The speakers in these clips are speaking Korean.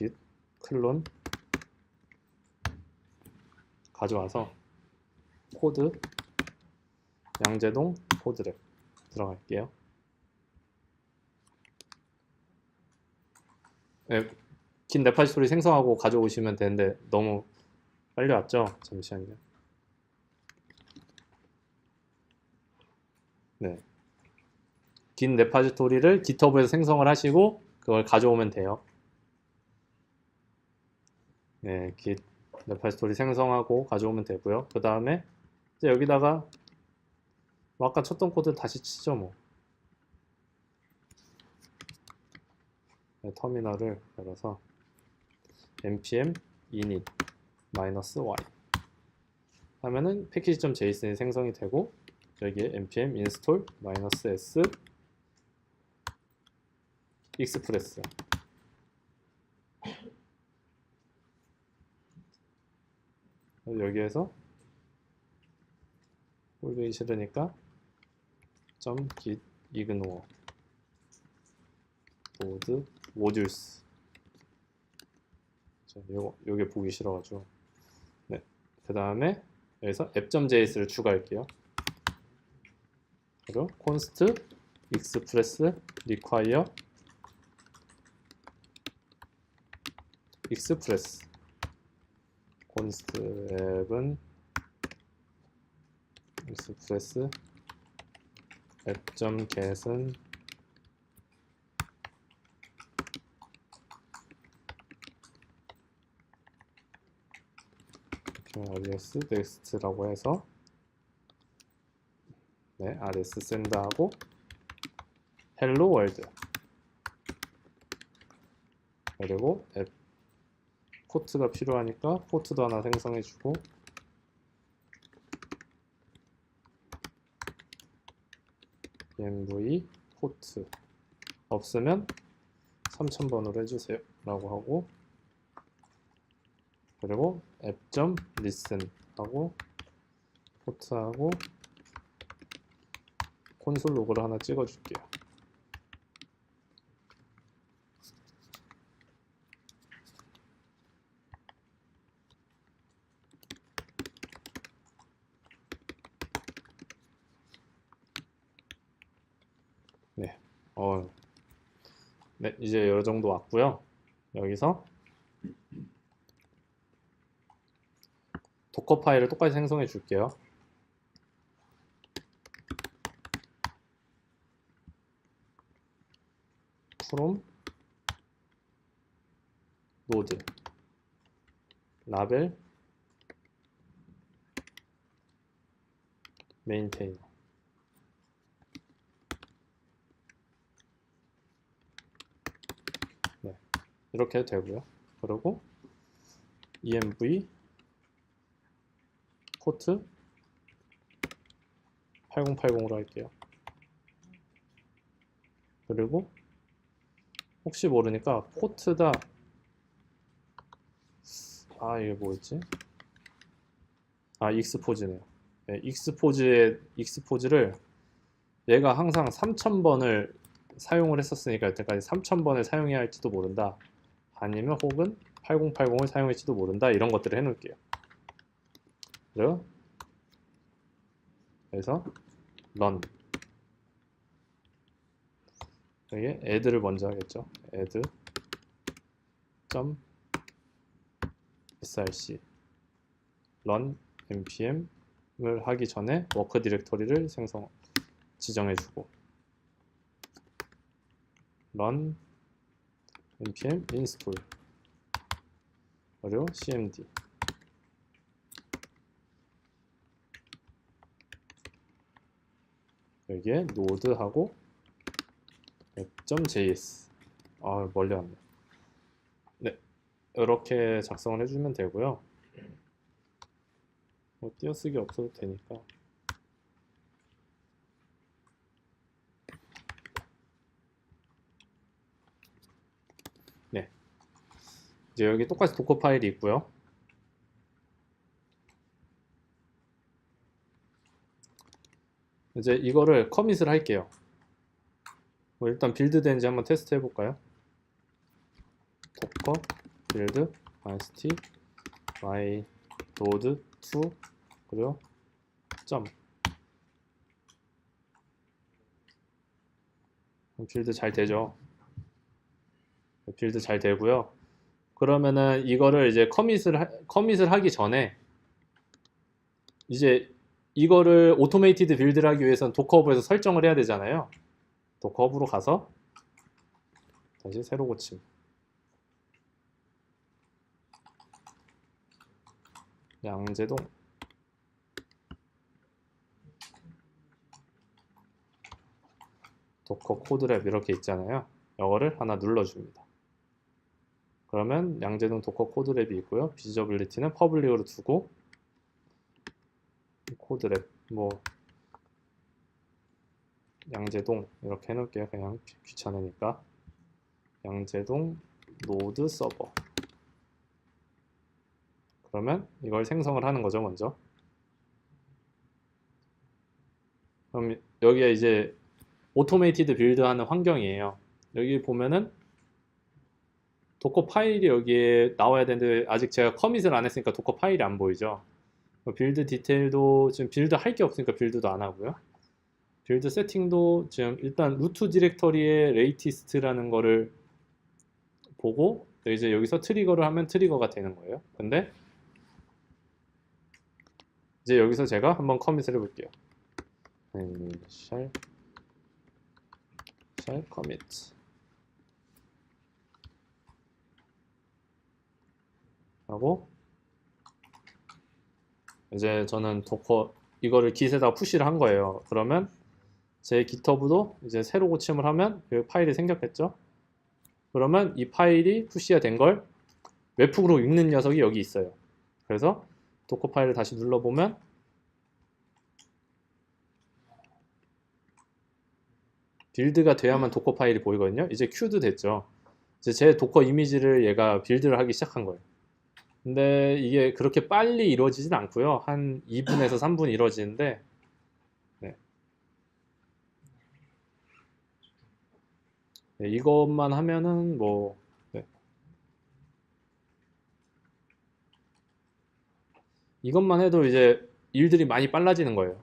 git 클론 가져와서 코드 양재동 코드랩 들어갈게요. 네, 긴 레파지토리 생성하고 가져오시면 되는데 너무 빨리 왔죠? 잠시만요. 네. 긴 레파지토리를 GitHub에서 생성을 하시고 그걸 가져오면 돼요. 네, git 레파지토리 생성하고 가져오면 되고요. 그 다음에 이제 여기다가 뭐 아까 쳤던 코드 다시 치죠 뭐. 네, 터미널을 열어서 npm init -y 하면은 패키지.json이 생성이 되고 여기에 npm install -s express 여기에서 꼴보기 싫으니까 .git ignore 모드 모듈스 자, 요거 요게 보기 싫어가지고 네. 그 다음에 여기서 app.js를 추가할게요. 그리고 const express require express const app은 express app.get은 rs next라고 해서 네, rs send하고 hello world 그리고 앱 포트가 필요하니까 포트도 하나 생성해주고. env 포트. 없으면 3000번으로 해주세요 라고 하고. 그리고 app.listen 하고 포트하고 콘솔 로그를 하나 찍어줄게요. 네, 어, 네 이제 이 정도 왔고요. 여기서 도커 파일을 똑같이 생성해 줄게요. from node 라벨 네, 이렇게 해도 되고요. 그리고 env 포트 8080으로 할게요. 그리고 혹시 모르니까 포트다 아 이게 뭐였지? 아 익스포즈네요. 네, 익스포즈의 익스포즈를 얘가 항상 3000번을 사용을 했었으니까 여태까지 3000번을 사용해야 할지도 모른다. 아니면 혹은 8080을 사용할지도 모른다. 이런 것들을 해놓을게요. 그래서 run 여기에 add를 먼저 하겠죠. add 점 src run npm을 하기 전에 워크 디렉토리를 생성 지정해주고 run npm install 그리고 cmd 여기에 노드하고 app.js 아 멀리 왔네. 네 이렇게 작성을 해주면 되고요. 뭐 띄어쓰기 없어도 되니까 네 이제 여기 똑같이 도커 파일이 있고요 이제 이거를 커밋을 할게요. 뭐 일단 빌드 된지 한번 테스트 해볼까요? 도커 빌드 myst my node 2 그리고 점 빌드 잘 되죠. 빌드 잘 되고요. 그러면은 이거를 이제 커밋을 하, 커밋을 하기 전에 이제 이거를 오토메이티드 빌드를 하기 위해서는 도커업에서 설정을 해야 되잖아요. 도커업으로 가서 다시 새로 고침. 양재동 도커 코드랩 이렇게 있잖아요. 이거를 하나 눌러줍니다. 그러면 양재동 도커 코드랩이 있고요. 비저빌리티는 퍼블릭으로 두고 코드랩 뭐 양재동 이렇게 해놓을게요. 그냥 귀- 귀찮으니까 양재동 노드 서버 그러면 이걸 생성을 하는 거죠 먼저 그럼 여기에 이제 오토메이티드 빌드하는 환경이에요 여기 보면은 도커 파일이 여기에 나와야 되는데 아직 제가 커밋을 안 했으니까 도커 파일이 안 보이죠 빌드 디테일도 지금 빌드 할 게 없으니까 빌드도 안 하고요 빌드 세팅도 지금 일단 루트 디렉터리의 레이티스트라는 거를 보고 이제 여기서 트리거를 하면 트리거가 되는 거예요. 근데 이제 여기서 제가 한번 커밋을 해볼게요. shall shall commit 하고 이제 저는 도커 이거를 깃에다가 푸시를 한 거예요. 그러면 제 GitHub도 이제 새로 고침을 하면 그 파일이 생겼겠죠? 그러면 이 파일이 푸시가 된 걸 웹북으로 읽는 녀석이 여기 있어요. 그래서 도커 파일을 다시 눌러보면 빌드가 돼야만 도커 파일이 보이거든요. 이제 큐도 됐죠. 이제 제 도커 이미지를 얘가 빌드를 하기 시작한 거예요. 근데 이게 그렇게 빨리 이루어지진 않고요. 한 2분에서 3분 이루어지는데 네. 네, 이것만 하면은 뭐 네. 이것만 해도 이제 일들이 많이 빨라지는 거예요.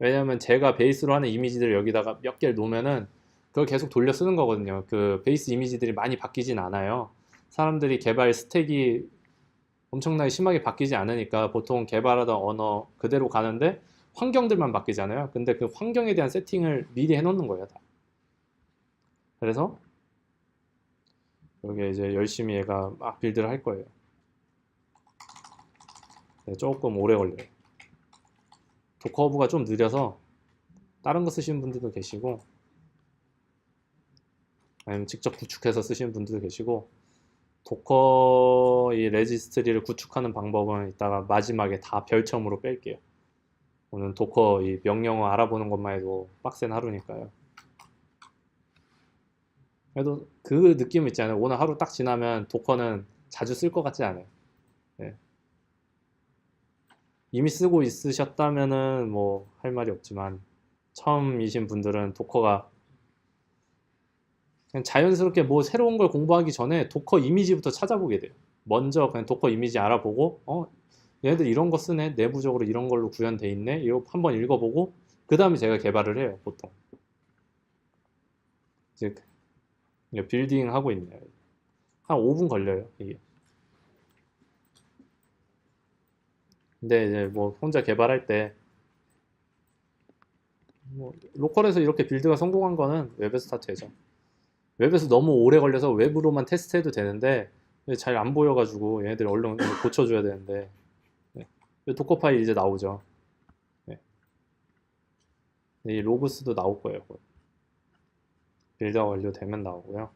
왜냐하면 제가 베이스로 하는 이미지들을 여기다가 몇 개를 놓으면은 그걸 계속 돌려 쓰는 거거든요. 그 베이스 이미지들이 많이 바뀌진 않아요. 사람들이 개발 스택이 엄청나게 심하게 바뀌지 않으니까 보통 개발하던 언어 그대로 가는데 환경들만 바뀌잖아요. 근데 그 환경에 대한 세팅을 미리 해놓는 거예요. 다. 그래서 여기 이제 열심히 얘가 막 빌드를 할 거예요. 네, 조금 오래 걸려요. 도커브가 좀 느려서 다른 거 쓰시는 분들도 계시고 아니면 직접 구축해서 쓰시는 분들도 계시고 도커 이 레지스트리를 구축하는 방법은 이따가 마지막에 다 별첨으로 뺄게요. 오늘 도커 이 명령어 알아보는 것만 해도 빡센 하루니까요. 그래도 그 느낌 있잖아요. 오늘 하루 딱 지나면 도커는 자주 쓸 것 같지 않아요. 네. 이미 쓰고 있으셨다면은 뭐 할 말이 없지만 처음이신 분들은 도커가 그냥 자연스럽게 뭐 새로운 걸 공부하기 전에 도커 이미지부터 찾아보게 돼요. 먼저 그냥 도커 이미지 알아보고 어 얘네들 이런 거 쓰네. 내부적으로 이런 걸로 구현돼 있네. 이거 한번 읽어보고 그 다음에 제가 개발을 해요 보통. 이제 빌딩 하고 있네요. 한 5분 걸려요 이게. 근데 이제 뭐 혼자 개발할 때 뭐 로컬에서 이렇게 빌드가 성공한 거는 웹에서 다 되죠. 웹에서 너무 오래 걸려서 웹으로만 테스트해도 되는데 잘 안 보여가지고 얘네들이 얼른 고쳐줘야 되는데 네. 도커 파일 이제 나오죠. 네. 이 로그스도 나올 거예요. 곧. 빌드가 완료되면 나오고요.